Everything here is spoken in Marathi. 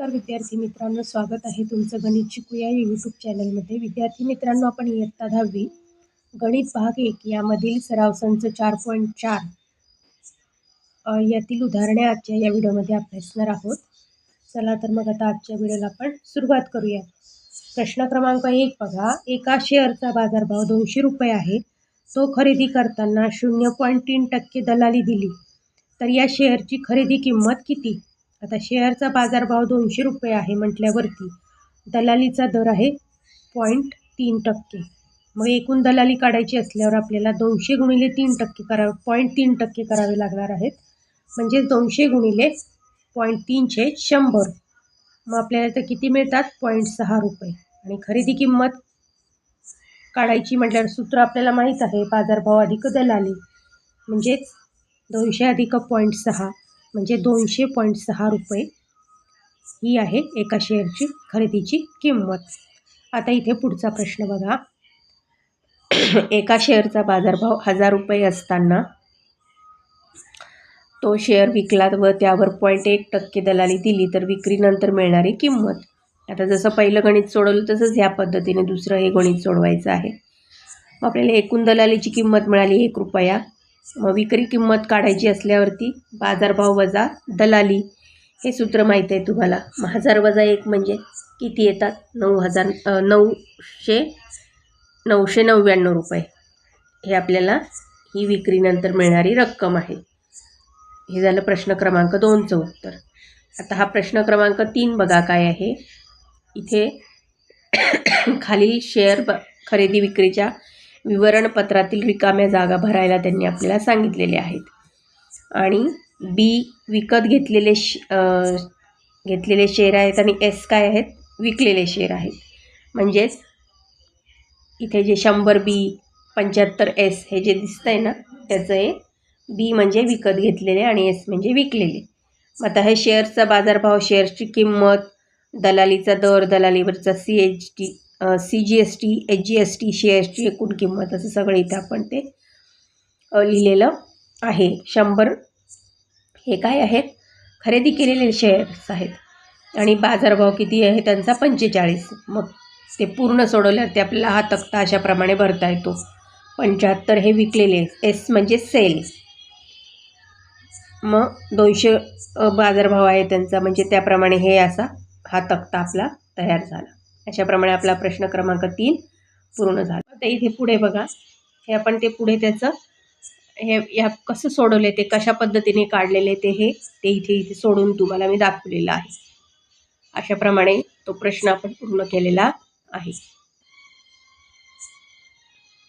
नमस्कार विद्यार्थी मित्रांनो स्वागत आहे तुमचं गणित शिकूया या यूट्यूब चॅनलमध्ये विद्यार्थी मित्रांनो आपण इयत्ता दहावी गणित भाग एक यामधील सराव संच चार पॉईंट चार यातील उदाहरणे आजच्या या व्हिडिओमध्ये अभ्यासणार आहोत. चला तर मग आता आजच्या व्हिडिओला आपण सुरुवात करूया. प्रश्न क्रमांक एक बघा. एका शेअरचा बाजारभाव दोनशे रुपये आहे. तो खरेदी करताना शून्य पॉईंट तीन टक्के दलाली दिली. तर या शेअरची खरेदी किंमत किती? आता शेअरचा बाजारभाव दोनशे रुपये आहे म्हटल्यावरती दलालीचा दर आहे पॉईंट तीन टक्के. मग एकूण दलाली काढायची असल्यावर आपल्याला दोनशे गुणिले तीन टक्के करावे पॉईंट तीन टक्के करावे लागणार आहेत. म्हणजेच दोनशे गुणिले पॉईंट तीनशे शंभर. मग आपल्याला तर किती मिळतात? पॉईंट सहा रुपये. आणि खरेदी किंमत काढायची म्हटल्यावर सूत्र आपल्याला माहीत आहे बाजारभाव अधिक दलाली. म्हणजेच दोनशे अधिक पॉईंट सहा. म्हणजे दोनशे पॉईंट सहा रुपये ही आहे एका शेअरची खरेदीची किंमत. आता इथे पुढचा प्रश्न बघा. एका शेअरचा बाजारभाव हजार रुपये असताना तो शेअर विकला व त्यावर पॉईंट एक टक्के दलाली दिली तर विक्रीनंतर मिळणारी किंमत. आता जसं पहिलं गणित सोडवलं तसंच ह्या पद्धतीने दुसरं हे गणित सोडवायचं आहे. मग आपल्याला एकूण दलालीची किंमत मिळाली एक रुपया. विक्री किंमत काढायची असल्यावरती बाजारभाव वजा दलाली हे सूत्र माहीत आहे तुम्हाला. हजार वजा एक म्हणजे किती येतात? नऊ हजार नऊशे नऊशे नव्याण्णव रुपये. हे आपल्याला ही विक्रीनंतर मिळणारी रक्कम आहे. हे झालं प्रश्न क्रमांक दोनचं उत्तर. आता हा प्रश्न क्रमांक तीन बघा काय आहे. इथे खालील शेअर ब खरेदी विक्रीच्या विवरणपत्रातील रिकाम्या जागा भरायला त्यांनी आपल्याला सांगितलेले आहेत. आणि बी विकत घेतलेले श घेतलेले शेअर आहेत आणि एस काय आहेत? विकलेले शेअर आहेत. म्हणजेच इथे जे शंभर बी पंच्याहत्तर एस हे जे दिसतं आहे ना त्याचं हे बी म्हणजे विकत घेतलेले आणि एस म्हणजे विकलेले. मग आता हे शेअर्सचा बाजारभाव शेअर्सची किंमत दलालीचा दर दलालीवरचा C H T C G S T H G S T शेअर्सची एकूण किंमत असं सगळं इथं आपण ते लिहिलेलं आहे. शंभर हे काय आहेत? खरेदी केलेले शेअर्स आहेत. आणि बाजारभाव किती आहे त्यांचा? पंचेचाळीस. मग ते पूर्ण सोडवल्यावर ते आपल्याला हा तक्ता अशाप्रमाणे भरता येतो. पंच्याहत्तर हे विकलेले एस म्हणजे सेल मग दोनशे बाजारभाव आहे त्यांचा. म्हणजे त्याप्रमाणे हे असा हा तक्ता आपला तयार झाला. अशाप्रमाणे आपला प्रश्न क्रमांक तीन पूर्ण झाला. तर इथे पुढे बघा. हे आपण ते पुढे त्याचं हे या कसं सोडवले ते कशा पद्धतीने काढलेले ते हे ते इथे इथे सोडून तुम्हाला मी दाखवलेलं आहे. अशाप्रमाणे तो प्रश्न आपण पूर्ण केलेला आहे.